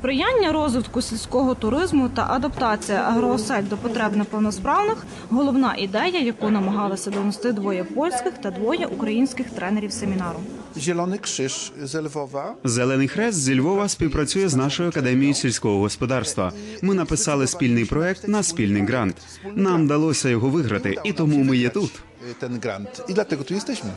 Сприяння розвитку сільського туризму та адаптація агроосель до потреб неповносправних головна ідея, яку намагалися донести двоє польських та двоє українських тренерів семінару. Zielony Krzyż z Lwowa Зелений хрест зі Львова співпрацює з нашою академією сільського господарства. Ми написали спільний проект на спільний грант. Нам вдалося його виграти, і тому ми є тут. y, ten grant i dlatego tu jesteśmy.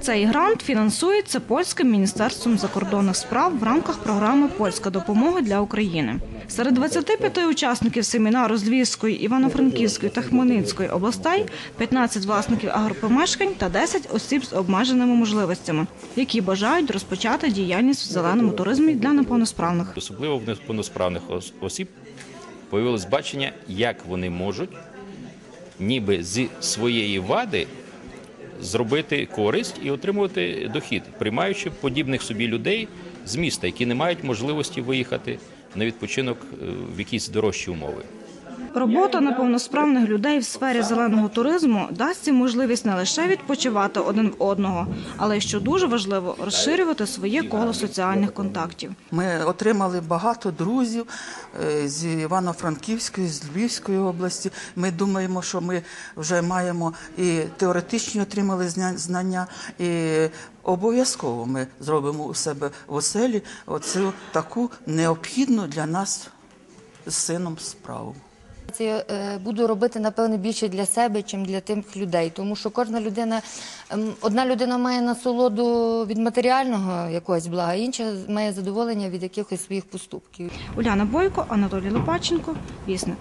Цей грант фінансується польським міністерством закордонних справ в рамках програми Польська допомога для України. Серед 25 учасників семінару з Львівської, Івано-Франківської та Хмельницької областей 15 власників агропомешкань та 10 осіб з обмеженими можливостями, які бажають розпочати діяльність в зеленому туризмі для неповносправних. особливо в неповносправних ос- осіб, появилось бачення, як вони можуть, ніби зі своєї вади, зробити користь і отримувати дохід, приймаючи подібних собі людей з міста, які не мають можливості виїхати на відпочинок е, в якісь дорожчі умови. Робота неповносправних людей в сфері зеленого туризму дасть їм можливість не лише відпочивати один в одного, але й що дуже важливо розширювати своє коло соціальних контактів. Ми отримали багато друзів е, з Івано-Франківської, з Львівської області. Ми думаємо, що ми вже маємо і теоретичні отримали знання, і обов'язково ми зробимо у себе в оселі оцю таку необхідну для нас з сином справу. Це я е, буду робити напевно більше для себе, чим для тих людей. Тому що кожна людина, ем, одна людина має насолоду від матеріального якогось блага, інша має задоволення від якихось своїх поступків. Уляна Бойко, Анатолій Лопаченко, Вісник.